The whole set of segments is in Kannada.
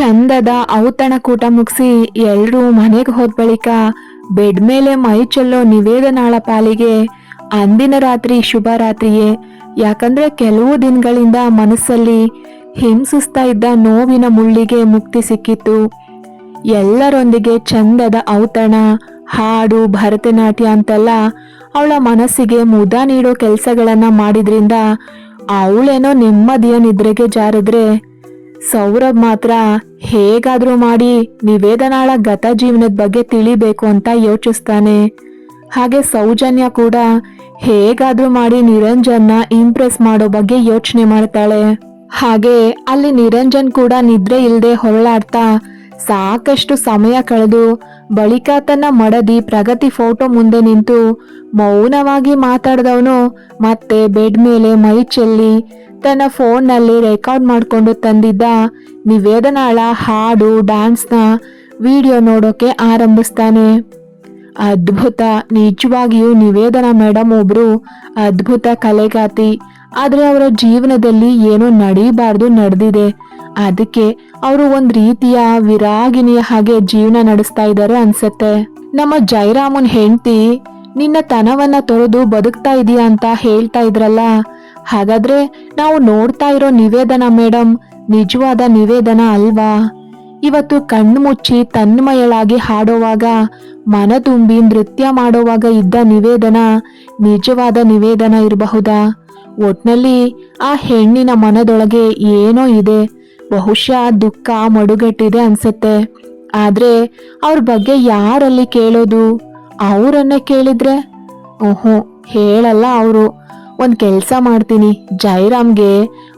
ಚಂದದ ಔತಣಕೂಟ ಮುಗಿಸಿ ಎಲ್ರೂ ಮನೆಗೆ ಹೋದ ಬಳಿಕ ಬೆಡ್ ಮೇಲೆ ಮೈ ಚೆಲ್ಲೋ ನಿವೇದನಾಳ ಪಾಲಿಗೆ ಅಂದಿನ ರಾತ್ರಿ ಶುಭ ರಾತ್ರಿಯೇ ಯಾಕಂದ್ರೆ ಕೆಲವು ದಿನಗಳಿಂದ ಮನಸ್ಸಲ್ಲಿ ಹಿಂಸಿಸ್ತಾ ಇದ್ದ ನೋವಿನ ಮುಳ್ಳಿಗೆ ಮುಕ್ತಿ ಸಿಕ್ಕಿತ್ತು. ಎಲ್ಲರೊಂದಿಗೆ ಚಂದದ ಔತಣ, ಹಾಡು, ಭರತನಾಟ್ಯ ಅಂತೆಲ್ಲ ಅವಳ ಮನಸ್ಸಿಗೆ ಮುದ ನೀಡೋ ಕೆಲಸಗಳನ್ನು ಮಾಡಿದ್ರಿಂದ ಅವಳೇನೋ ನೆಮ್ಮದಿಯ ನಿದ್ರೆಗೆ ಜಾರಿದ್ರೆ ಸೌರಭ್ ಮಾತ್ರ ಹೇಗಾದ್ರೂ ಮಾಡಿ ನಿವೇದನಾಳ ಗತ ಜೀವನದ ಬಗ್ಗೆ ತಿಳಿಬೇಕು ಅಂತ ಯೋಚಿಸ್ತಾನೆ. ಹಾಗೆ ಸೌಜನ್ಯ ಕೂಡ ಹೇಗಾದ್ರೂ ಮಾಡಿ ನಿರಂಜನ್ನ ಇಂಪ್ರೆಸ್ ಮಾಡೋ ಬಗ್ಗೆ ಯೋಚನೆ ಮಾಡ್ತಾಳೆ. ಹಾಗೆ ಅಲ್ಲಿ ನಿರಂಜನ್ ಕೂಡ ನಿದ್ರೆ ಇಲ್ಲದೆ ಹೊರಳಾಡ್ತಾ ಸಾಕಷ್ಟು ಸಮಯ ಕಳೆದು ಬಳಿಕ ತನ್ನ ಮಡದಿ ಪ್ರಗತಿ ಫೋಟೋ ಮುಂದೆ ನಿಂತು ಮೌನವಾಗಿ ಮಾತಾಡ್ದವನು ಮತ್ತೆ ಬೆಡ್ ಮೇಲೆ ಮೈ ಚೆಲ್ಲಿ ತನ್ನ ಫೋನ್ನಲ್ಲಿ ರೆಕಾರ್ಡ್ ಮಾಡಿಕೊಂಡು ತಂದಿದ್ದ ನಿವೇದನಾಳ ಹಾಡು ಡ್ಯಾನ್ಸ್ನ ವಿಡಿಯೋ ನೋಡೋಕೆ ಆರಂಭಿಸ್ತಾನೆ. ಅದ್ಭುತ, ನಿಜವಾಗಿಯೂ ನಿವೇದನ ಮೇಡಮ್ ಒಬ್ರು ಅದ್ಭುತ ಕಲೆಗಾತಿ. ಆದರೆ ಅವರ ಜೀವನದಲ್ಲಿ ಏನೋ ನಡೀಬಾರ್ದು ನಡೆದಿದೆ. ಅದಕ್ಕೆ ಅವರು ಒಂದು ರೀತಿಯ ವಿರಾಗಿನಿಯ ಹಾಗೆ ಜೀವನ ನಡೆಸ್ತಾ ಇದ್ದಾರೆ ಅನ್ಸತ್ತೆ. ನಮ್ಮ ಜೈರಾಮನ್ ಹೆಂಡತಿ, ನಿನ್ನ ತನವನ್ನ ತೊರೆದು ಬದುಕ್ತಾ ಇದೀಯ ಅಂತ ಹೇಳ್ತಾ ಇದ್ರಲ್ಲ ಹಾಗಾದ್ರೆ ನಾವು ನೋಡ್ತಾ ಇರೋ ನಿವೇದನ ಮೇಡಮ್ ನಿಜವಾದ ನಿವೇದನ ಅಲ್ವಾ? ಇವತ್ತು ಕಣ್ಣು ಮುಚ್ಚಿ ತನ್ಮಯಳಾಗಿ ಹಾಡೋವಾಗ, ಮನ ತುಂಬಿ ನೃತ್ಯ ಮಾಡೋವಾಗ ಇದ್ದ ನಿವೇದನ ನಿಜವಾದ ನಿವೇದನ ಇರಬಹುದಾ? ಒಟ್ನಲ್ಲಿ ಆ ಹೆಣ್ಣಿನ ಮನದೊಳಗೆ ಏನೋ ಇದೆ. ಬಹುಶಃ ದುಃಖ ಮಡುಗಟ್ಟಿದೆ ಅನ್ಸತ್ತೆ. ಆದ್ರೆ ಅವ್ರ ಬಗ್ಗೆ ಯಾರಲ್ಲಿ ಕೇಳೋದು? ಅವರನ್ನೇ ಕೇಳಿದ್ರೆ? ಓಹೋ, ಹೇಳಲ್ಲ ಅವರು. ಒಂದ್ ಕೆಲ್ಸ ಮಾಡ್ತೀನಿ. ಜೈರಾಮ್ಗೆ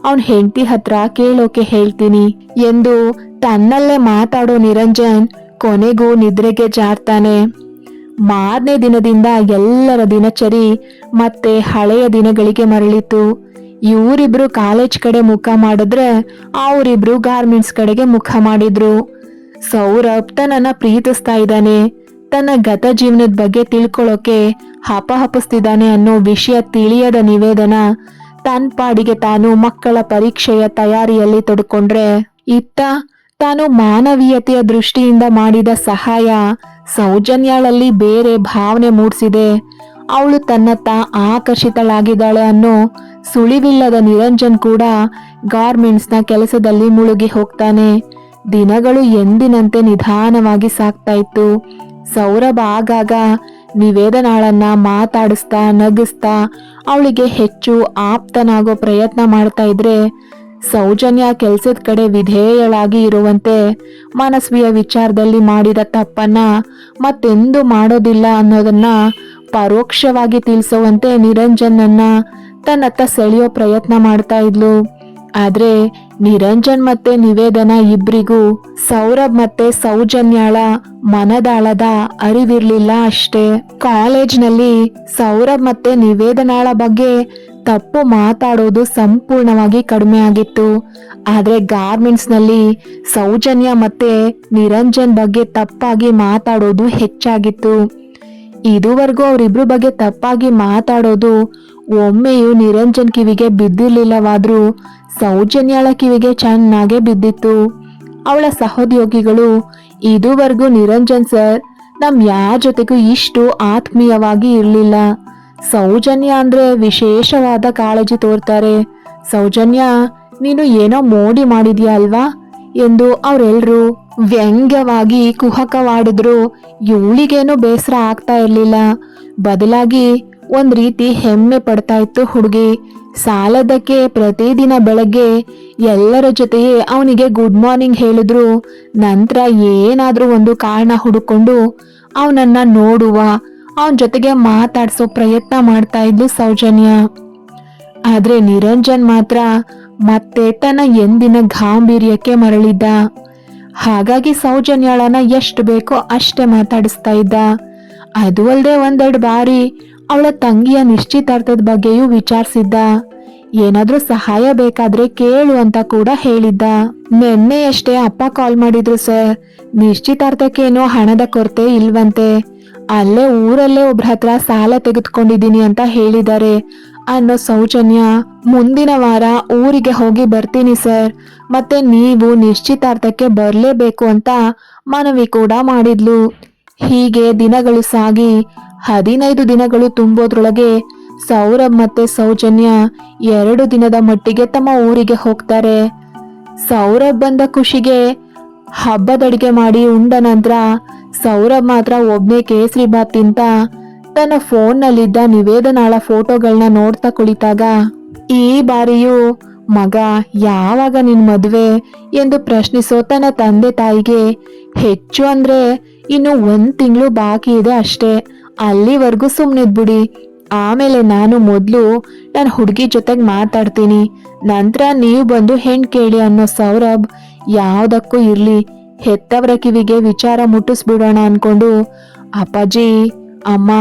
ಅವನ್ ಹೆಂಡತಿ ಹತ್ರ ಕೇಳೋಕೆ ಹೇಳ್ತೀನಿ ಎಂದು ತನ್ನಲ್ಲೇ ಮಾತಾಡೋ ನಿರಂಜನ್ ಕೊನೆಗೂ ನಿದ್ರೆಗೆ ಜಾರ್ತಾನೆ. ಮಾರನೇ ದಿನದಿಂದ ಎಲ್ಲರ ದಿನಚರಿ ಮತ್ತೆ ಹಳೆಯ ದಿನಗಳಿಗೆ ಮರಳಿತು ಇವರಿಬ್ರು ಕಾಲೇಜ್ ಕಡೆ ಮುಖ ಮಾಡಿದ್ರೆ ಅವರಿಬ್ರು ಗಾರ್ಮೆಂಟ್ಸ್ ಕಡೆಗೆ ಮುಖ ಮಾಡಿದ್ರು. ಸೌರಭ್ ತನ್ನನ್ನ ಪ್ರೀತಿಸ್ತಾ ಇದ್ದಾನೆ. ತನ್ನ ಗತ ಜೀವನದ ಬಗ್ಗೆ ತಿಳ್ಕೊಳ್ಳೋಕೆ ಹಪಹಪಿಸ್ತಿದ್ದಾನೆ ಅನ್ನೋ ವಿಷಯ ತಿಳಿಯದ ನಿವೇದನ ತನ್ನ ಪಾಡಿಗೆ ತಾನು ಮಕ್ಕಳ ಪರೀಕ್ಷೆಯ ತಯಾರಿಯಲ್ಲಿ ತೊಡ್ಕೊಂಡ್ರೆ ಇತ್ತ ತಾನು ಮಾನವೀಯತೆಯ ದೃಷ್ಟಿಯಿಂದ ಮಾಡಿದ ಸಹಾಯ ಸೌಜನ್ಯಳಲ್ಲಿ ಬೇರೆ ಭಾವನೆ ಮೂಡಿಸಿದೆ. ಅವಳು ತನ್ನತ್ತ ಆಕರ್ಷಿತಳಾಗಿದ್ದಾಳೆ ಅನ್ನೋ ಸುಳಿವಿಲ್ಲದ ನಿರಂಜನ್ ಕೂಡ ಗಾರ್ಮೆಂಟ್ಸ್ನ ಕೆಲಸದಲ್ಲಿ ಮುಳುಗಿ ಹೋಗ್ತಾನೆ. ದಿನಗಳು ಎಂದಿನಂತೆ ನಿಧಾನವಾಗಿ ಸಾಕ್ತಾ ಇತ್ತು. ಸೌರಭ ಆಗಾಗ ನಿವೇದನಾಳನ್ನ ಮಾತಾಡಿಸ್ತಾ, ನಗಿಸ್ತಾ, ಅವಳಿಗೆ ಹೆಚ್ಚು ಆಪ್ತನಾಗೋ ಪ್ರಯತ್ನ ಮಾಡ್ತಾ ಇದ್ರೆ ಸೌಜನ್ಯ ಕೆಲಸದ ಕಡೆ ವಿಧೇಯಳಾಗಿ ಇರುವಂತೆ ಮನಸ್ವಿಯ ವಿಚಾರದಲ್ಲಿ ಮಾಡಿದ ತಪ್ಪನ್ನ ಮತ್ತೆಂದು ಮಾಡೋದಿಲ್ಲ ಅನ್ನೋದನ್ನ ಪರೋಕ್ಷವಾಗಿ ತಿಳಿಸುವಂತೆ ನಿರಂಜನನ್ನ ತನ್ನತ್ತ ಸೆಳೆಯೋ ಪ್ರಯತ್ನ ಮಾಡ್ತಾ ಇದ್ಲು. ಆದ್ರೆ ನಿರಂಜನ್ ಮತ್ತೆ ನಿವೇದನ ಇಬ್ರಿಗೂ ಸೌರಭ್ ಮತ್ತೆ ಸೌಜನ್ಯಾಳ ಮನದಾಳದ ಅರಿವಿರ್ಲಿಲ್ಲ ಅಷ್ಟೇ. ಕಾಲೇಜ್ನಲ್ಲಿ ಸೌರಭ್ ಮತ್ತೆ ನಿವೇದನಾಳ ಬಗ್ಗೆ ತಪ್ಪು ಮಾತಾಡೋದು ಸಂಪೂರ್ಣವಾಗಿ ಕಡಿಮೆ ಆಗಿತ್ತು. ಆದ್ರೆ ಗಾರ್ಮೆಂಟ್ಸ್ನಲ್ಲಿ ಸೌಜನ್ಯ ಮತ್ತೆ ನಿರಂಜನ್ ಬಗ್ಗೆ ತಪ್ಪಾಗಿ ಮಾತಾಡೋದು ಹೆಚ್ಚಾಗಿತ್ತು. ಇದುವರೆಗೂ ಅವರಿಬ್ರು ಬಗ್ಗೆ ತಪ್ಪಾಗಿ ಮಾತಾಡೋದು ಒಮ್ಮೆಯೂ ನಿರಂಜನ್ ಕಿವಿಗೆ ಬಿದ್ದಿರ್ಲಿಲ್ಲವಾದ್ರೂ ಸೌಜನ್ಯಾಳ ಕಿವಿಗೆ ಚೆನ್ನಾಗೇ ಬಿದ್ದಿತ್ತು. ಅವಳ ಸಹೋದ್ಯೋಗಿಗಳು, ಇದುವರೆಗೂ ನಿರಂಜನ್ ಸರ್, ನಮ್ ಯಾರ ಜೊತೆಗೂ ಇಷ್ಟು ಆತ್ಮೀಯವಾಗಿ ಇರಲಿಲ್ಲ. ಸೌಜನ್ಯ ಅಂದ್ರೆ ವಿಶೇಷವಾದ ಕಾಳಜಿ ತೋರ್ತಾರೆ. ಸೌಜನ್ಯ, ನೀನು ಏನೋ ಮೋಡಿ ಮಾಡಿದ್ಯಾ ಅಲ್ವಾ? ಎಂದು ಅವರೆಲ್ಲರೂ ವ್ಯಂಗ್ಯವಾಗಿ ಕುಹಕವಾಡಿದ್ರು. ಇವಳಿಗೇನು ಬೇಸರ ಆಗ್ತಾ ಇರಲಿಲ್ಲ. ಬದಲಾಗಿ ಒಂದ್ ರೀತಿ ಹೆಮ್ಮೆ ಪಡ್ತಾ ಇತ್ತು ಹುಡುಗಿ. ಸಾಲದಕ್ಕೆ ಪ್ರತಿದಿನ ಬೆಳಗ್ಗೆ ಎಲ್ಲರ ಜೊತೆಯೇ ಅವನಿಗೆ ಗುಡ್ ಮಾರ್ನಿಂಗ್ ಹೇಳಿದ್ರು. ನಂತರ ಏನಾದರೂ ಒಂದು ಕಾರಣ ಹುಡುಕೊಂಡು ಅವನನ್ನ ನೋಡುವ, ಅವನ ಜೊತೆಗೆ ಮಾತಾಡ್ಸೋ ಪ್ರಯತ್ನ ಮಾಡ್ತಾ ಇದ್ಲು ಸೌಜನ್ಯ. ಆದ್ರೆ ನಿರಂಜನ್ ಮಾತ್ರ ಮತ್ತೆ ತನ್ನ ಎಂದಿನ ಗಾಂಭೀರ್ಯಕ್ಕೆ ಮರಳಿದ್ದ. ಹಾಗಾಗಿ ಸೌಜನ್ಯಳನ ಎಷ್ಟು ಬೇಕೋ ಅಷ್ಟೇ ಮಾತಾಡಿಸ್ತಾ ಇದ್ದ. ಅದು ಅಲ್ಲದೆ ಒಂದೆರಡು ಬಾರಿ ಅವಳ ತಂಗಿಯ ನಿಶ್ಚಿತಾರ್ಥದ ಬಗ್ಗೆಯೂ ವಿಚಾರಿಸಿದ್ದ. ಏನಾದ್ರೂ ಸಹಾಯ ಬೇಕಾದ್ರೆ ಕೇಳು ಅಂತ ಕೂಡ ಹೇಳಿದ್ದ. ನಿನ್ನೆಯಷ್ಟೇ ಅಪ್ಪ ಕಾಲ್ ಮಾಡಿದ್ರು ಸರ್ ನಿಶ್ಚಿತಾರ್ಥಕ್ಕೇನೋ ಹಣದ ಕೊರತೆ ಇಲ್ವಂತೆ. ಅಲ್ಲೇ ಊರಲ್ಲೇ ಒಬ್ರ ಹತ್ರ ಸಾಲ ತೆಗೆದುಕೊಂಡಿದ್ದೀನಿ ಅಂತ ಹೇಳಿದ್ದಾರೆ. ಅನ್ನೋ ಸೌಜನ್ಯ, ಮುಂದಿನ ವಾರ ಊರಿಗೆ ಹೋಗಿ ಬರ್ತೀನಿ ಸರ್ ಮತ್ತೆ ನೀವು ನಿಶ್ಚಿತಾರ್ಥಕ್ಕೆ ಬರಲೇಬೇಕು ಅಂತ ಮನವಿ ಕೂಡ ಮಾಡಿದ್ಲು. ಹೀಗೆ ದಿನಗಳು ಸಾಗಿ ಹದಿನೈದು ದಿನಗಳು ತುಂಬೋದ್ರೊಳಗೆ ಸೌರಭ್ ಮತ್ತೆ ಸೌಜನ್ಯ ಎರಡು ದಿನದ ಮಟ್ಟಿಗೆ ತಮ್ಮ ಊರಿಗೆ ಹೋಗ್ತಾರೆ. ಸೌರಭ್ ಬಂದ ಖುಷಿಗೆ ಹಬ್ಬದಡಿಗೆ ಮಾಡಿ ಉಂಡ ನಂತರ ಸೌರಭ್ ಮಾತ್ರ ಒಬ್ನೇ ಕೇಸರಿ ಬಾತ್ ತಿಂತ ತನ್ನ ಫೋನ್ನಲ್ಲಿದ್ದ ನಿವೇದನಾಳ ಫೋಟೋಗಳನ್ನ ನೋಡ್ತಾ ಕುಳಿತಾಗ, ಈ ಬಾರಿಯೂ ಮಗ ಯಾವಾಗ ನಿನ್ ಮದುವೆ ಎಂದು ಪ್ರಶ್ನಿಸೋ ತನ್ನ ತಂದೆ ತಾಯಿಗೆ ಹೆಚ್ಚು ಅಂದ್ರೆ ಇನ್ನು ಒಂದ್ ತಿಂಗಳು ಬಾಕಿ ಇದೆ ಅಷ್ಟೇ. ಅಲ್ಲಿವರೆಗೂ ಸುಮ್ಮನಿದ್ಬಿಡಿ ಆಮೇಲೆ ನಾನು ಮೊದಲು ನನ್ನ ಹುಡುಗಿ ಜೊತೆಗೆ ಮಾತಾಡ್ತೀನಿ. ನಂತರ ನೀವು ಬಂದು ಹೆಣ್ ಕೇಳಿ ಅನ್ನೋ ಸೌರಭ್ ಯಾವುದಕ್ಕೂ ಇರ್ಲಿ. ಹೆತ್ತವರ ಕಿವಿಗೆ ವಿಚಾರ ಮುಟ್ಟಿಸ್ಬಿಡೋಣ ಅನ್ಕೊಂಡು, ಅಪ್ಪಾಜಿ, ಅಮ್ಮ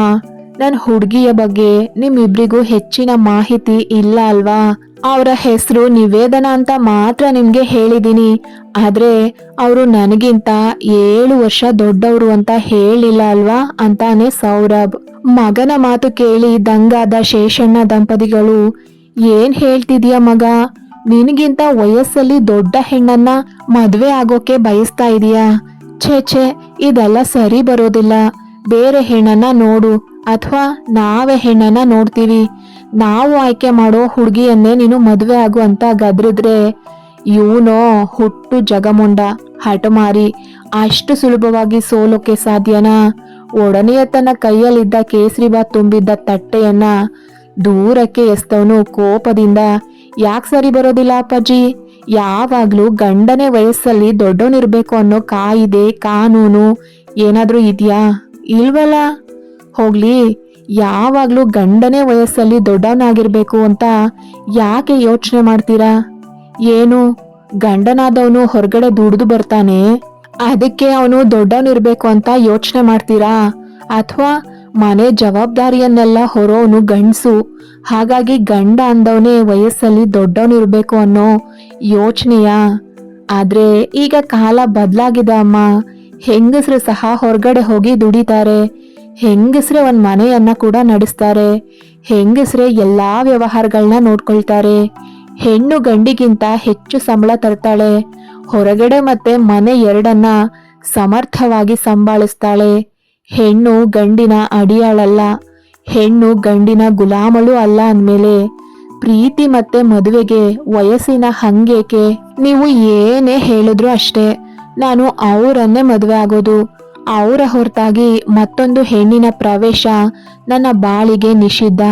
ನನ್ನ ಹುಡುಗಿಯ ಬಗ್ಗೆ ನಿಮ್ಮಿಬ್ರಿಗೂ ಹೆಚ್ಚಿನ ಮಾಹಿತಿ ಇಲ್ಲ ಅಲ್ವಾ? ಅವರ ಹೆಸರು ನಿವೇದನ ಅಂತ ಮಾತ್ರ ನಿಮ್ಗೆ ಹೇಳಿದೀನಿ. ಆದ್ರೆ ಅವರು ನನಗಿಂತ ಏಳು ವರ್ಷ ದೊಡ್ಡವರು ಅಂತ ಹೇಳಿಲ್ಲ ಅಲ್ವಾ ಅಂತಾನೆ ಸೌರಭ್. ಮಗನ ಮಾತು ಕೇಳಿ ದಂಗಾದ ಶೇಷಣ್ಣ ದಂಪತಿಗಳು, ಏನ್ ಹೇಳ್ತಿದೀಯ ಮಗ? ನಿನಗಿಂತ ವಯಸ್ಸಲ್ಲಿ ದೊಡ್ಡ ಹೆಣ್ಣನ್ನ ಮದುವೆ ಆಗೋಕೆ ಬಯಸ್ತಾ ಇದೀಯಾ? ಛೇ ಛೇ, ಇದೆಲ್ಲ ಸರಿ ಬರೋದಿಲ್ಲ. ಬೇರೆ ಹೆಣ್ಣನ್ನ ನೋಡು. ಅಥವಾ ನಾವೇ ಹೆಣ್ಣನ್ನ ನೋಡ್ತೀವಿ. ನಾವು ಆಯ್ಕೆ ಮಾಡೋ ಹುಡುಗಿಯನ್ನೇ ನೀನು ಮದುವೆ ಆಗು ಅಂತ ಗದ್ರಿದ್ರೆ, ಇವನೋ ಹುಟ್ಟು ಜಗಮುಂಡ ಹಠಮಾರಿ ಅಷ್ಟು ಸುಲಭವಾಗಿ ಸೋಲೋಕೆ ಸಾಧ್ಯನಾ? ಒಡನೆಯ ತನ್ನ ಕೈಯಲ್ಲಿದ್ದ ಕೇಸರಿಬಾತ್ ತುಂಬಿದ್ದ ತಟ್ಟೆಯನ್ನ ದೂರಕ್ಕೆ ಎಸ್ತವನು ಕೋಪದಿಂದ. ಯಾಕೆ ಸರಿ ಬರೋದಿಲ್ಲ ಅಪ್ಪಾಜಿ? ಯಾವಾಗ್ಲೂ ಗಂಡನೇ ವಯಸ್ಸಲ್ಲಿ ದೊಡ್ಡವನಿರ್ಬೇಕು ಅನ್ನೋ ಕಾಯಿದೆ ಕಾನೂನು ಏನಾದ್ರೂ ಇದೆಯಾ? ಇಲ್ವಲ್ಲ? ಹೋಗ್ಲಿ. ಯಾವಾಗ್ಲೂ ಗಂಡನೇ ವಯಸ್ಸಲ್ಲಿ ದೊಡ್ಡವನಾಗಿರ್ಬೇಕು ಅಂತ ಯಾಕೆ ಯೋಚನೆ ಮಾಡ್ತೀರಾ? ಏನು, ಗಂಡನಾದವನು ಹೊರಗಡೆ ದುಡಿದು ಬರ್ತಾನೆ, ಅದಕ್ಕೆ ಅವನು ದೊಡ್ಡವನಿರ್ಬೇಕು ಅಂತ ಯೋಚನೆ ಮಾಡ್ತೀರಾ? ಅಥವಾ ಮನೆ ಜವಾಬ್ದಾರಿಯನ್ನೆಲ್ಲ ಹೊರೋನು ಗಂಡಸು, ಹಾಗಾಗಿ ಗಂಡ ಅಂದವನೇ ವಯಸ್ಸಲ್ಲಿ ದೊಡ್ಡವನಿರ್ಬೇಕು ಅನ್ನೋ ಯೋಚನೆಯ? ಆದ್ರೆ ಈಗ ಕಾಲ ಬದಲಾಗಿದೆ ಅಮ್ಮ. ಹೆಂಗಸರು ಸಹ ಹೊರಗಡೆ ಹೋಗಿ ದುಡಿತಾರೆ. ಹೆಂಗಸ್ರೆ ಒಂದ್ ಮನೆಯನ್ನ ಕೂಡ ನಡೆಸ್ತಾರೆ. ಹೆಂಗಸ್ರೆ ಎಲ್ಲಾ ವ್ಯವಹಾರಗಳನ್ನ ನೋಡ್ಕೊಳ್ತಾರೆ. ಹೆಣ್ಣು ಗಂಡಿಗಿಂತ ಹೆಚ್ಚು ಸಂಬಳ ತರ್ತಾಳೆ. ಹೊರಗಡೆ ಮತ್ತೆ ಮನೆ ಎರಡನ್ನ ಸಮರ್ಥವಾಗಿ ಸಂಭಾಳಿಸ್ತಾಳೆ. ಹೆಣ್ಣು ಗಂಡಿನ ಅಡಿಯಾಳಲ್ಲ. ಹೆಣ್ಣು ಗಂಡಿನ ಗುಲಾಮಳು ಅಲ್ಲ ಅಂದ್ಮೇಲೆ ಪ್ರೀತಿ ಮತ್ತೆ ಮದುವೆಗೆ ವಯಸ್ಸಿನ ಹಂಗೇಕೆ? ನೀವು ಏನೇ ಹೇಳಿದ್ರು ಅಷ್ಟೇ. ನಾನು ಅವರನ್ನೇ ಮದುವೆ ಆಗೋದು ಅವರ ಹೊರತಾಗಿ ಮತ್ತೊಂದು ಹೆಣ್ಣಿನ ಪ್ರವೇಶ ನನ್ನ ಬಾಳಿಗೆ ನಿಷಿದ್ಧ.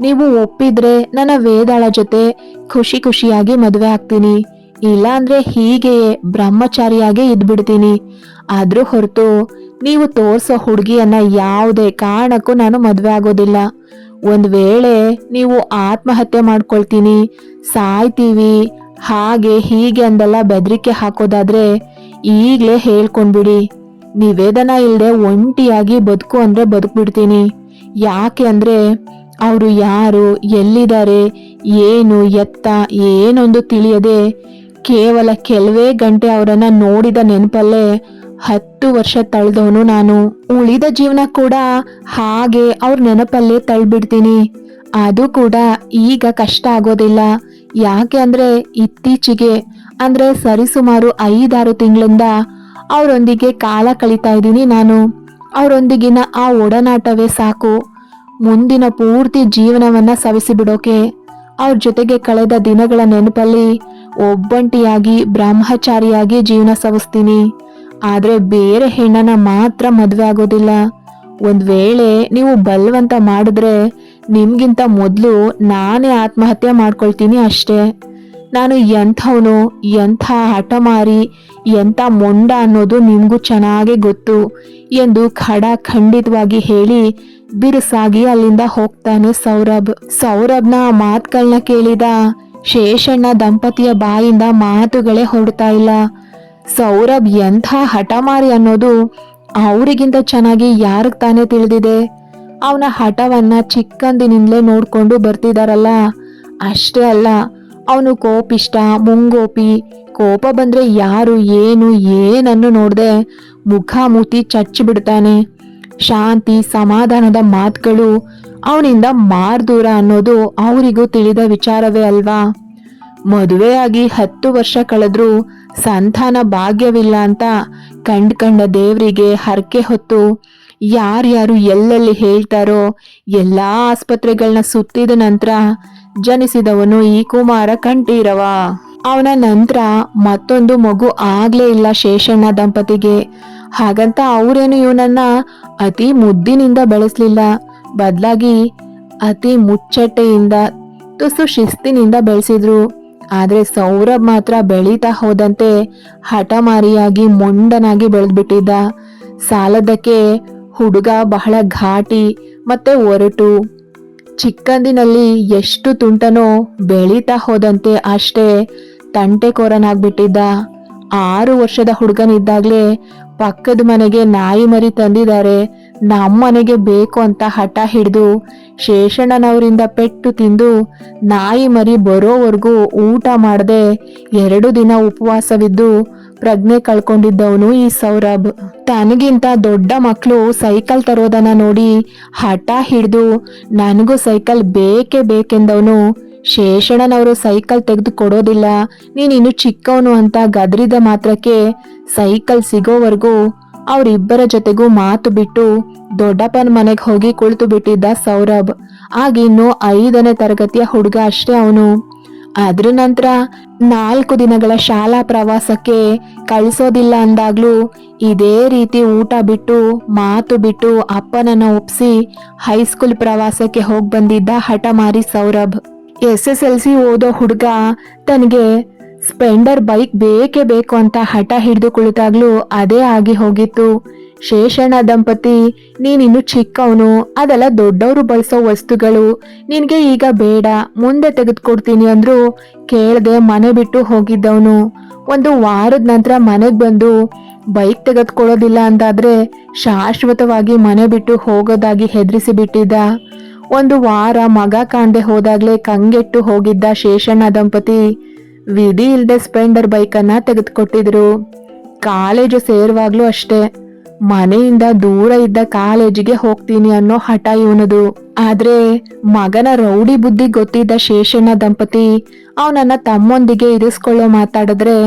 ನೀವು ಒಪ್ಪಿದ್ರೆ ನನ್ನ ವೇದಾಳ ಜೊತೆ ಖುಷಿ ಖುಷಿಯಾಗಿ ಮದುವೆ ಆಗ್ತೀನಿ. ಇಲ್ಲಾಂದ್ರೆ ಹೀಗೆಯೇ ಬ್ರಹ್ಮಚಾರಿಯಾಗಿ ಇದ್ಬಿಡ್ತೀನಿ. ಆದ್ರೂ ಹೊರತು ನೀವು ತೋರಿಸೋ ಹುಡುಗಿಯನ್ನ ಯಾವುದೇ ಕಾರಣಕ್ಕೂ ನಾನು ಮದುವೆ ಆಗೋದಿಲ್ಲ. ಒಂದು ವೇಳೆ ನೀವು ಆತ್ಮಹತ್ಯೆ ಮಾಡ್ಕೊಳ್ತೀನಿ, ಸಾಯ್ತೀವಿ, ಹಾಗೆ ಹೀಗೆ ಅಂದೆಲ್ಲ ಬೆದರಿಕೆ ಹಾಕೋದಾದ್ರೆ ಈಗಲೇ ಹೇಳ್ಕೊಂಡ್ಬಿಡಿ. ನಿವೇದನ ಇಲ್ಲದೆ ಒಂಟಿಯಾಗಿ ಬದುಕು ಅಂದ್ರೆ ಬದುಕ್ಬಿಡ್ತೀನಿ. ಯಾಕೆ ಅಂದ್ರೆ ಅವರು ಯಾರು, ಎಲ್ಲಿದ್ದಾರೆ, ಏನು, ಎತ್ತ, ಏನೊಂದು ತಿಳಿಯದೆ ಕೇವಲ ಕೆಲವೇ ಗಂಟೆ ಅವರನ್ನ ನೋಡಿದ ನೆನಪಲ್ಲೇ ಹತ್ತು ವರ್ಷ ತಳ್ದವನು ನಾನು. ಉಳಿದ ಜೀವನ ಕೂಡ ಹಾಗೆ ಅವ್ರ ನೆನಪಲ್ಲೇ ತಳ್ಬಿಡ್ತೀನಿ. ಅದು ಕೂಡ ಈಗ ಕಷ್ಟ ಆಗೋದಿಲ್ಲ. ಯಾಕೆ ಅಂದ್ರೆ ಇತ್ತೀಚೆಗೆ, ಅಂದ್ರೆ ಸರಿಸುಮಾರು ಐದಾರು ತಿಂಗಳಿಂದ ಅವರೊಂದಿಗೆ ಕಾಲ ಕಳೀತಾ ಇದ್ದೀನಿ ನಾನು. ಅವರೊಂದಿಗಿನ ಆ ಒಡನಾಟವೇ ಸಾಕು. ಮುಂದಿನ ಪೂರ್ತಿ ಜೀವನವನ್ನ ಸವಿಸಿಬಿಡೋಕೆ. ಅವ್ರ ಜೊತೆಗೆ ಕಳೆದ ದಿನಗಳ ನೆನಪಲ್ಲಿ ಒಬ್ಬಂಟಿಯಾಗಿ, ಬ್ರಹ್ಮಚಾರಿಯಾಗಿ ಜೀವನ ಸವಿಸ್ತೀನಿ. ಆದರೆ ಬೇರೆ ಹೆಣ್ಣನ ಮಾತ್ರ ಮದುವೆ ಆಗೋದಿಲ್ಲ. ಒಂದ್ ವೇಳೆ ನೀವು ಬಲ್ವಂತ ಮಾಡಿದ್ರೆ ನಿಮಗಿಂತ ಮೊದಲು ನಾನೇ ಆತ್ಮಹತ್ಯೆ ಮಾಡ್ಕೊಳ್ತೀನಿ ಅಷ್ಟೇ. ನಾನು ಎಂಥವನು, ಎಂಥ ಹಠಮಾರಿ, ಎಂಥ ಮೊಂಡ ಅನ್ನೋದು ನಿಮಗೂ ಚೆನ್ನಾಗಿ ಗೊತ್ತು ಎಂದು ಖಡ ಖಂಡಿತವಾಗಿ ಹೇಳಿ ಬಿರುಸಾಗಿ ಅಲ್ಲಿಂದ ಹೋಗ್ತಾನೆ ಸೌರಭ್. ಸೌರಭ್ನ ಮಾತುಗಳನ್ನ ಕೇಳಿದ ಶೇಷಣ್ಣ ದಂಪತಿಯ ಬಾಯಿಂದ ಮಾತುಗಳೇ ಹೊರಡ್ತಾ ಇಲ್ಲ. ಸೌರಭ್ ಎಂಥ ಹಠಮಾರಿ ಅನ್ನೋದು ಅವರಿಗಿಂತ ಚೆನ್ನಾಗಿ ಯಾರಿಗೆ ತಾನೇ ತಿಳಿದಿದೆ? ಅವನ ಹಠವನ್ನು ಚಿಕ್ಕಂದಿನಿಂದಲೇ ನೋಡ್ಕೊಂಡು ಬರ್ತಿದಾರಲ್ಲ? ಅಷ್ಟೇ ಅಲ್ಲ ಅವನು ಕೋಪಿಷ್ಟ, ಮುಂಗೋಪಿ. ಕೋಪ ಬಂದ್ರೆ ಯಾರು, ಏನು, ಏನನ್ನು ನೋಡದೆ ಚಚ್ಚಿ ಬಿಡ್ತಾನೆ. ಶಾಂತಿ, ಸಮಾಧಾನದ ಮಾತುಗಳು ಅವನಿಂದ ಮಾರ್ದೂರ ಅನ್ನೋದು ಅವರಿಗೂ ತಿಳಿದ ವಿಚಾರವೇ ಅಲ್ವಾ? ಮದುವೆಯಾಗಿ ಹತ್ತು ವರ್ಷ ಕಳೆದ್ರೂ ಸಂತಾನ ಭಾಗ್ಯವಿಲ್ಲ ಅಂತ ಕಂಡ್ ಕಂಡ ದೇವರಿಗೆ ಹರಕೆ ಹೊತ್ತು ಯಾರ್ಯಾರು ಎಲ್ಲೆಲ್ಲಿ ಹೇಳ್ತಾರೋ ಎಲ್ಲಾ ಆಸ್ಪತ್ರೆಗಳನ್ನ ಸುತ್ತಿದ ನಂತರ ಜನಿಸಿದವನು ಈ ಕುಮಾರ ಕಂಠೀರವ. ಅವನ ನಂತರ ಮತ್ತೊಂದು ಮಗು ಆಗ್ಲೇ ಇಲ್ಲ ಶೇಷಣ್ಣ ದಂಪತಿಗೆ. ಹಾಗಂತ ಅವರೇನು ಇವನನ್ನ ಅತಿ ಮುದ್ದಿನಿಂದ ಬೆಳೆಸ್ಲಿಲ್ಲ. ಬದಲಾಗಿ ಅತಿ ಮುಚ್ಚಟ್ಟೆಯಿಂದ ತುಸು ಶಿಸ್ತಿನಿಂದ ಬೆಳೆಸಿದ್ರು. ಆದರೆ ಸೌರಭ್ ಮಾತ್ರ ಬೆಳೀತಾ ಹೋದಂತೆ ಹಠಮಾರಿಯಾಗಿ ಮೊಂಡನಾಗಿ ಬೆಳೆದ್ಬಿಟ್ಟಿದ್ದ. ಸಾಲದಕ್ಕೆ ಹುಡುಗ ಬಹಳ ಘಾಟಿ, ಮತ್ತೆ ಒರಟು. ಚಿಕ್ಕಂದಿನಲ್ಲಿ ಎಷ್ಟು ತುಂಟನೋ ಬೆಳೀತಾ ಹೋದಂತೆ ಅಷ್ಟೇ ತಂಟೆಕೋರನಾಗ್ಬಿಟ್ಟಿದ್ದ. ಆರು ವರ್ಷದ ಹುಡುಗನಿದ್ದಾಗಲೇ ಪಕ್ಕದ ಮನೆಗೆ ನಾಯಿ ಮರಿ ತಂದಿದ್ದಾರೆ. ನಮ್ಮ ಮನೆಗೆ ಬೇಕು ಅಂತ ಹಠ ಹಿಡಿದು ಶೇಷಣ್ಣನವರಿಂದ ಪೆಟ್ಟು ತಿಂದು ನಾಯಿ ಮರಿ ಬರೋವರೆಗೂ ಊಟ ಮಾಡದೆ ಎರಡು ದಿನ ಉಪವಾಸವಿದ್ದು ಪ್ರಜ್ಞೆ ಕಳ್ಕೊಂಡಿದ್ದವನು ಈ ಸೌರಭ್. ತನಗಿಂತ ದೊಡ್ಡ ಮಕ್ಕಳು ಸೈಕಲ್ ತರೋದನ್ನ ನೋಡಿ ಹಠ ಹಿಡಿದು, ನನಗೂ ಸೈಕಲ್ ಬೇಕೇ ಬೇಕೆಂದವನು, ಶೇಷಣ್ಣನವರು ಸೈಕಲ್ ತೆಗೆದು ಕೊಡೋದಿಲ್ಲ ನೀನು ಇನ್ನು ಚಿಕ್ಕವನು ಅಂತ ಗದರಿದ ಮಾತ್ರಕ್ಕೆ ಸೈಕಲ್ ಸಿಗೋವರೆಗೂ ಅವರಿಬ್ಬರ ಜೊತೆಗೂ ಮಾತು ಬಿಟ್ಟು ದೊಡ್ಡಪ್ಪನ ಮನೆಗೆ ಹೋಗಿ ಕುಳಿತು ಬಿಟ್ಟಿದ್ದ ಸೌರಭ್ ಆಗಿನ್ನು ಐದನೇ ತರಗತಿಯ ಹುಡುಗ ಅಷ್ಟೇ ಅವನು. ಅದ್ರ ನಂತರ ನಾಲ್ಕು ದಿನಗಳ ಶಾಲಾ ಪ್ರವಾಸಕ್ಕೆ ಕಳಿಸೋದಿಲ್ಲ ಅಂದಾಗ್ಲೂ ಇದೇ ರೀತಿ ಊಟ ಬಿಟ್ಟು, ಮಾತು ಬಿಟ್ಟು ಅಪ್ಪನನ್ನ ಒಪ್ಸಿ ಹೈಸ್ಕೂಲ್ ಪ್ರವಾಸಕ್ಕೆ ಹೋಗಿ ಬಂದಿದ್ದ ಹಠಮಾರಿ Saurabh. S S L C ಓದೋ ಹುಡುಗ ತನಗೆ ಸ್ಪೆಂಡರ್ ಬೈಕ್ ಬೇಕೇ ಬೇಕು ಅಂತ ಹಠ ಹಿಡಿದು ಕುಳಿತಾಗ್ಲೂ ಅದೇ ಆಗಿ ಹೋಗಿತ್ತು. ಶೇಷಣ್ಣ ದಂಪತಿ, ನೀನಿನ್ನು ಚಿಕ್ಕವನು, ಅದೆಲ್ಲ ದೊಡ್ಡವರು ಬಳಸೋ ವಸ್ತುಗಳು. ನಿನಗೆ ಈಗ ಬೇಡ, ಮುಂದೆ ತೆಗೆದುಕೊಡ್ತೀನಿ ಅಂದ್ರು ಕೇಳದೆ ಮನೆ ಬಿಟ್ಟು ಹೋಗಿದ್ದವನು. ಒಂದು ವಾರದ ನಂತರ ಮನೆಗೆ ಬಂದು ಬೈಕ್ ತೆಗೆದುಕೊಳ್ಳೋದಿಲ್ಲ ಅಂತಾದ್ರೆ ಶಾಶ್ವತವಾಗಿ ಮನೆ ಬಿಟ್ಟು ಹೋಗೋದಾಗಿ ಹೆದರಿಸಿ ಬಿಟ್ಟಿದ್ದ. ಒಂದು ವಾರ ಮಗ ಕಾಣ್ದೆ ಹೋದಾಗಲೇ ಕಂಗೆಟ್ಟು ಹೋಗಿದ್ದ ಶೇಷಣ್ಣ ದಂಪತಿ ವಿಧಿ ಇಲ್ಲದೆ ಸ್ಪೆಂಡರ್ ಬೈಕನ್ನು ತೆಗೆದುಕೊಟ್ಟಿದ್ರು. ಕಾಲೇಜು ಸೇರುವಾಗಲೂ ಅಷ್ಟೇ. ಮನೆಯಿಂದ ದೂರ ಇದ್ದ ಕಾಲೇಜಿಗೆ ಹೋಗ್ತೀನಿ ಅನ್ನೋ ಹಠ ಇವನದು. ಆದ್ರೆ ಮಗನ ರೌಡಿ ಬುದ್ಧಿ ಗೊತ್ತಿದ್ದ ಶೇಷಣ್ಣ ದಂಪತಿ ಅವನನ್ನ ತಮ್ಮೊಂದಿಗೆ ಇರಿಸ್ಕೊಳ್ಳೋ ಮಾತಾಡಿದ್ರೆ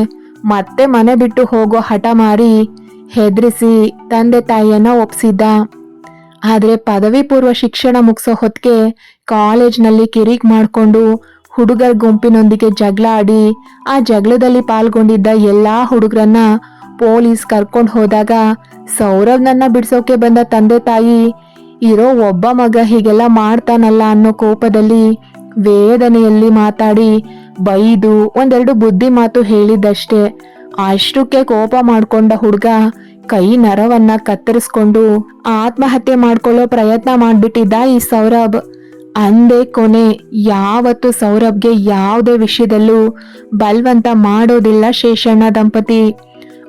ಮತ್ತೆ ಮನೆ ಬಿಟ್ಟು ಹೋಗೋ ಹಠ ಮಾರಿ ಹೆದರಿಸಿ ತಂದೆ ತಾಯಿಯನ್ನ ಒಪ್ಸಿದ್ದ. ಆದ್ರೆ ಪದವಿ ಪೂರ್ವ ಶಿಕ್ಷಣ ಮುಗಿಸೋ ಹೊತ್ತಿಗೆ ಕಾಲೇಜ್ನಲ್ಲಿ ಕಿರಿಕ್ ಮಾಡ್ಕೊಂಡು ಹುಡುಗರ ಗುಂಪಿನೊಂದಿಗೆ ಜಗಳ ಆಡಿ ಆ ಜಗಳದಲ್ಲಿ ಪಾಲ್ಗೊಂಡಿದ್ದ ಎಲ್ಲಾ ಹುಡುಗರನ್ನ ಪೊಲೀಸ್ ಕರ್ಕೊಂಡು ಹೋದಾಗ ಸೌರವ್ನನ್ನ ಬಿಡ್ಸೋಕೆ ಬಂದ ತಂದೆ ತಾಯಿ, ಇರೋ ಒಬ್ಬ ಮಗ ಹೀಗೆಲ್ಲ ಮಾಡ್ತಾನಲ್ಲ ಅನ್ನೋ ಕೋಪದಲ್ಲಿ ವೇದನೆಯಲ್ಲಿ ಮಾತಾಡಿ ಬೈದು ಒಂದೆರಡು ಬುದ್ಧಿ ಮಾತು ಹೇಳಿದ್ದಷ್ಟೇ. ಅಷ್ಟಕ್ಕೆ ಕೋಪ ಮಾಡ್ಕೊಂಡ ಹುಡುಗ ಕೈ ನರವನ್ನ ಕತ್ತರಿಸ್ಕೊಂಡು ಆತ್ಮಹತ್ಯೆ ಮಾಡ್ಕೊಳ್ಳೋ ಪ್ರಯತ್ನ ಮಾಡಿಬಿಟ್ಟಿದ್ದ ಈ ಸೌರಭ್. ಅಂದೇ ಕೊನೆ ಯಾವತ್ತು ಸೌರಭ್ಗೆ ಯಾವುದೇ ವಿಷಯದಲ್ಲೂ ಬಲ್ವಂತ ಮಾಡೋದಿಲ್ಲ ಶೇಷಣ್ಣ ದಂಪತಿ.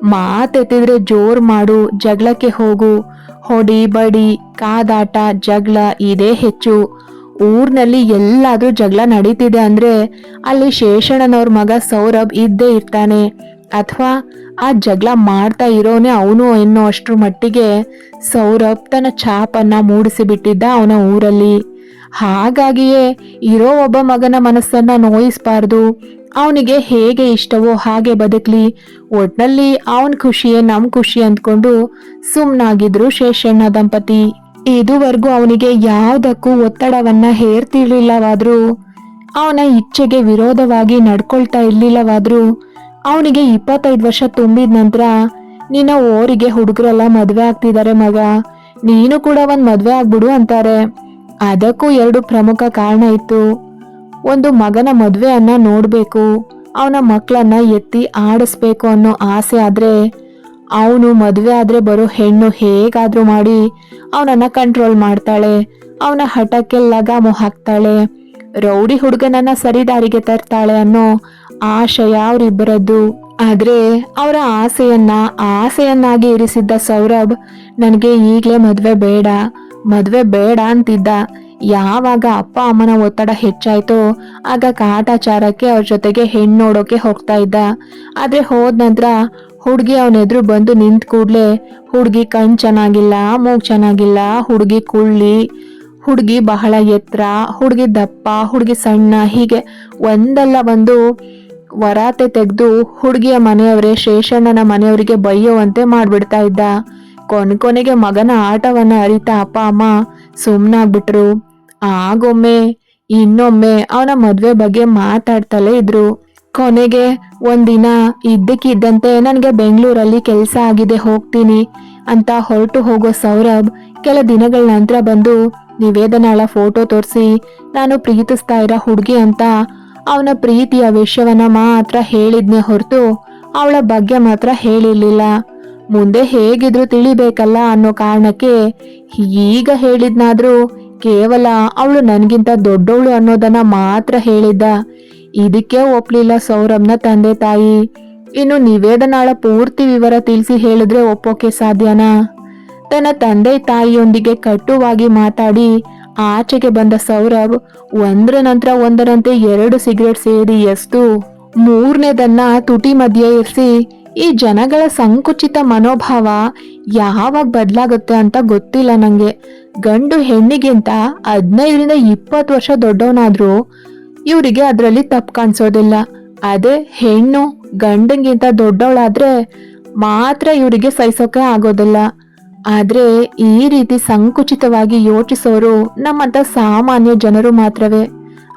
ಮಾತೆತ್ತಿದ್ರೆ ಜೋರ್ ಮಾಡು, ಜಗಳಕ್ಕೆ ಹೋಗು. ಹೊಡಿ, ಬಡಿ, ಕಾದಾಟ, ಜಗಳ ಇದೇ ಹೆಚ್ಚು. ಊರ್ನಲ್ಲಿ ಎಲ್ಲಾದ್ರೂ ಜಗಳ ನಡೀತಿದೆ ಅಂದ್ರೆ ಅಲ್ಲಿ ಶೇಷಣ್ಣನವ್ರ ಮಗ ಸೌರಭ್ ಇದ್ದೇ ಇರ್ತಾನೆ. ಅಥವಾ ಆ ಜಗಳ ಮಾಡ್ತಾ ಇರೋನೆ ಅವನು ಎನ್ನೋ ಮಟ್ಟಿಗೆ ಸೌರಭ್ ತನ್ನ ಛಾಪನ್ನ ಮೂಡಿಸಿ ಬಿಟ್ಟಿದ್ದ ಅವನ ಊರಲ್ಲಿ. ಹಾಗಾಗಿಯೇ ಇರೋ ಒಬ್ಬ ಮಗನ ಮನಸ್ಸನ್ನ ನೋಯಿಸ್ಬಾರ್ದು. ಅವನಿಗೆ ಹೇಗೆ ಇಷ್ಟವೋ ಹಾಗೆ ಬದುಕಲಿ. ಒಟ್ನಲ್ಲಿ ಅವನ ಖುಷಿಯೇ ನಮ್ಮ ಖುಷಿ ಅಂದ್ಕೊಂಡು ಸುಮ್ಮನಾಗಿದ್ರು ಶೇಷಣ್ಣ ದಂಪತಿ. ಇದುವರೆಗೂ ಅವನಿಗೆ ಯಾವುದಕ್ಕೂ ಒತ್ತಡವನ್ನ ಹೇರ್ತಿರ್ಲಿಲ್ಲವಾದ್ರೂ, ಅವನ ಇಚ್ಛೆಗೆ ವಿರೋಧವಾಗಿ ನಡ್ಕೊಳ್ತಾ ಇರ್ಲಿಲ್ಲವಾದ್ರೂ, ಅವನಿಗೆ ಇಪ್ಪತ್ತೈದು ವರ್ಷ ತುಂಬಿದ ನಂತರ, ನಿನ್ನ ಓರಿಗೆ ಹುಡುಗರೆಲ್ಲ ಮದುವೆ ಆಗ್ತಿದ್ದಾರೆ ಮಗ. ನೀನು ಕೂಡ ಒಂದು ಮದುವೆ ಆಗ್ಬಿಡು ಅಂತಾರೆ. ಅದಕ್ಕೂ ಎರಡು ಪ್ರಮುಖ ಕಾರಣ ಇತ್ತು. ಒಂದು ಮಗನ ಮದುವೆಯನ್ನು ನೋಡಬೇಕು, ಅವನ ಮಕ್ಕಳನ್ನ ಎತ್ತಿ ಆಡಿಸ್ಬೇಕು ಅನ್ನೋ ಆಸೆ ಆದ್ರೆ, ಅವನು ಮದುವೆ ಆದ್ರೆ ಬರೋ ಹೆಣ್ಣು ಹೇಗಾದರೂ ಮಾಡಿ ಅವನನ್ನು ಕಂಟ್ರೋಲ್ ಮಾಡ್ತಾಳೆ, ಅವನ ಹಠಕ್ಕೆ ಲಗಾಮು ಹಾಕ್ತಾಳೆ, ರೌಡಿ ಹುಡುಗನನ್ನ ಸರಿದಾರಿಗೆ ತರ್ತಾಳೆ ಅನ್ನೋ ಆಶಯ ಅವರಿಬ್ಬರದ್ದು. ಆದ್ರೆ ಅವರ ಆಸೆಯನ್ನ, ಆಸೆಯನ್ನಾಗಿ ಇರಿಸಿದ್ದ ಸೌರಭ್, ನನಗೆ ಈಗಲೇ ಮದುವೆ ಬೇಡ ಮದ್ವೆ ಬೇಡ ಅಂತಿದ್ದ. ಯಾವಾಗ ಅಪ್ಪ ಅಮ್ಮನ ಒತ್ತಡ ಹೆಚ್ಚಾಯ್ತೋ, ಆಗ ಕಾಟಾಚಾರಕ್ಕೆ ಅವ್ರ ಜೊತೆಗೆ ಹೆಣ್ಣು ನೋಡೋಕೆ ಹೋಗ್ತಾ ಇದ್ದ. ಆದ್ರೆ ಹೋದ ನಂತರ ಹುಡುಗಿ ಅವನೆದ್ರು ಬಂದು ನಿಂತ ಕೂಡ್ಲೆ, ಹುಡುಗಿ ಕಣ್ ಚೆನ್ನಾಗಿಲ್ಲ, ಮೂಗ್ ಚೆನ್ನಾಗಿಲ್ಲ, ಹುಡುಗಿ ಕುಳ್ಳಿ, ಹುಡುಗಿ ಬಹಳ ಎತ್ತರ, ಹುಡುಗಿ ದಪ್ಪ, ಹುಡುಗಿ ಸಣ್ಣ, ಹೀಗೆ ಒಂದಲ್ಲ ಒಂದು ವರಾತೆ ತೆಗೆದು ಹುಡುಗಿಯ ಮನೆಯವರೇ ಶೇಷಣ್ಣನ ಮನೆಯವರಿಗೆ ಬೈಯುವಂತೆ ಮಾಡ್ಬಿಡ್ತಾ ಇದ್ದ. ಕೊನೆಗೆ ಮಗನ ಆಟವನ್ನ ಅರಿತ ಅಪ್ಪ, ಅಮ್ಮ ಸುಮ್ಮನಾಗ್ಬಿಟ್ರು ಆಗೊಮ್ಮೆ, ಇನ್ನೊಮ್ಮೆ ಅವನ ಮದುವೆ ಬಗ್ಗೆ ಮಾತಾಡ್ತಲೇ ಇದ್ರು. ಕೊನೆಗೆ ಒಂದಿನ ಇದ್ದಕ್ಕಿದ್ದಂತೆ ನನಗೆ ಬೆಂಗಳೂರಲ್ಲಿ ಕೆಲಸ ಆಗಿದೆ, ಹೋಗ್ತೀನಿ ಅಂತ ಹೊರಟು ಹೋಗೋ ಸೌರಭ್ ಕೆಲ ದಿನಗಳ ನಂತರ ಬಂದು ನಿವೇದನಾಳ ಫೋಟೋ ತೋರಿಸಿ, ನಾನು ಪ್ರೀತಿಸ್ತಾ ಇರೋ ಹುಡುಗಿ ಅಂತ ಅವನ ಪ್ರೀತಿಯ ವಿಷಯವನ್ನ ಮಾತ್ರ ಹೇಳಿದ್ನೆ ಹೊರತು ಅವಳ ಬಗ್ಗೆ ಮಾತ್ರ ಹೇಳಿರ್ಲಿಲ್ಲ. ಮುಂದೆ ಹೇಗಿದ್ರು ತಿಳಿಬೇಕಲ್ಲ ಅನ್ನೋ ಕಾರಣಕ್ಕೆ ಈಗ ಹೇಳಿದ್ನಾದ್ರೂ ಕೇವಲ ಅವಳು ನನಗಿಂತ ದೊಡ್ಡವಳು ಅನ್ನೋದನ್ನ ಮಾತ್ರ ಹೇಳಿದ್ದ. ಇದಕ್ಕೆ ಒಪ್ಲಿಲ್ಲ ಸೌರಭ್ನ ತಂದೆ ತಾಯಿ. ಇನ್ನು ನಿವೇದನಾಳ ಪೂರ್ತಿ ವಿವರ ತಿಳಿಸಿ ಹೇಳಿದ್ರೆ ಒಪ್ಪೋಕೆ ಸಾಧ್ಯನಾ? ತನ್ನ ತಂದೆ ತಾಯಿಯೊಂದಿಗೆ ಕಟುವಾಗಿ ಮಾತಾಡಿ ಆಚೆಗೆ ಬಂದ ಸೌರಭ್ ಒಂದರ ನಂತರ ಒಂದರಂತೆ ಎರಡು ಸಿಗರೆಟ್ ಸೇರಿ ಎಸ್ದು ಮೂರನೇದನ್ನ ತುಟಿ ಮಧ್ಯೆ ಇರಿಸಿ ಈ ಜನಗಳ ಸಂಕುಚಿತ ಮನೋಭಾವ ಯಾವಾಗ ಬದಲಾಗುತ್ತೆ ಅಂತ ಗೊತ್ತಿಲ್ಲ ನನಗೆ ಗಂಡು ಹೆಣ್ಣಿಗಿಂತ ಹದಿನೈದರಿಂದ ಇಪ್ಪತ್ತು ವರ್ಷ ದೊಡ್ಡವನಾದರೂ ಇವರಿಗೆ ಅದರಲ್ಲಿ ತಪ್ಪು ಕಾಣಿಸೋದಿಲ್ಲ. ಅದೇ ಹೆಣ್ಣು ಗಂಡಂಗಿಂತ ದೊಡ್ಡವಳಾದ್ರೆ ಮಾತ್ರ ಇವರಿಗೆ ಸಹಿಸೋಕೆ ಆಗೋದಿಲ್ಲ. ಆದ್ರೆ ಈ ರೀತಿ ಸಂಕುಚಿತವಾಗಿ ಯೋಚಿಸೋರು ನಮ್ಮಂತ ಸಾಮಾನ್ಯ ಜನರು ಮಾತ್ರವೇ.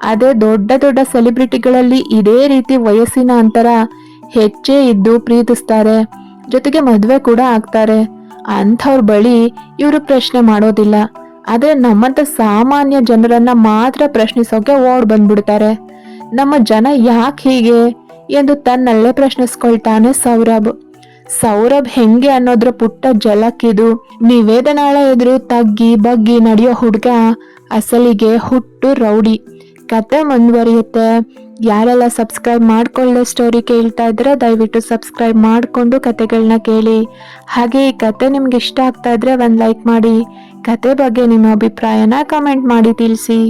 ಅದೇ ದೊಡ್ಡ ದೊಡ್ಡ ಸೆಲೆಬ್ರಿಟಿಗಳಲ್ಲಿ ಇದೇ ರೀತಿ ವಯಸ್ಸಿನ ಅಂತರ ಹೆಚ್ಚೇ ಇದ್ದು ಪ್ರೀತಿಸ್ತಾರೆ. ಜೊತೆಗೆ ಮದುವೆ ಕೂಡ ಆಗ್ತಾರೆ. ಅಂಥವ್ರ ಬಳಿ ಇವರು ಪ್ರಶ್ನೆ ಮಾಡೋದಿಲ್ಲ. ಆದರೆ ನಮ್ಮಂತ ಸಾಮಾನ್ಯ ಜನರನ್ನ ಮಾತ್ರ ಪ್ರಶ್ನಿಸೋಕೆ ಓಡ್ ಬಂದ್ಬಿಡ್ತಾರೆ. ನಮ್ಮ ಜನ ಯಾಕೆ ಹೀಗೆ ಎಂದು ತನ್ನಲ್ಲೇ ಪ್ರಶ್ನಿಸ್ಕೊಳ್ತಾನೆ ಸೌರಭ್. ಸೌರಭ್ ಹೆಂಗೆ ಅನ್ನೋದ್ರ ಪುಟ್ಟ ಜಲಕ್ಕಿದು ನಿವೇದನಾಳ ಎದುರು ತಗ್ಗಿ ಬಗ್ಗಿ ನಡೆಯೋ ಹುಡುಗ ಅಸಲಿಗೆ ಹುಟ್ಟು ರೌಡಿ. ಕತೆ ಮುಂದುವರಿಯುತ್ತೆ. ಯಾರೆಲ್ಲ ಸಬ್ಸ್ಕ್ರೈಬ್ ಮಾಡ್ಕೊಳ್ಳೆ ಸ್ಟೋರಿ ಕೇಳ್ತಾ ಇದ್ರೆ ದಯವಿಟ್ಟು ಸಬ್ಸ್ಕ್ರೈಬ್ ಮಾಡಿಕೊಂಡು ಕತೆಗಳನ್ನ ಕೇಳಿ. ಹಾಗೆ ಈ ಕತೆ ನಿಮ್ಗೆ ಇಷ್ಟ ಆಗ್ತಾ ಇದ್ರೆ ಒಂದು ಲೈಕ್ ಮಾಡಿ. ಕತೆ ಬಗ್ಗೆ ನಿಮ್ಮ ಅಭಿಪ್ರಾಯನ ಕಮೆಂಟ್ ಮಾಡಿ ತಿಳಿಸಿ.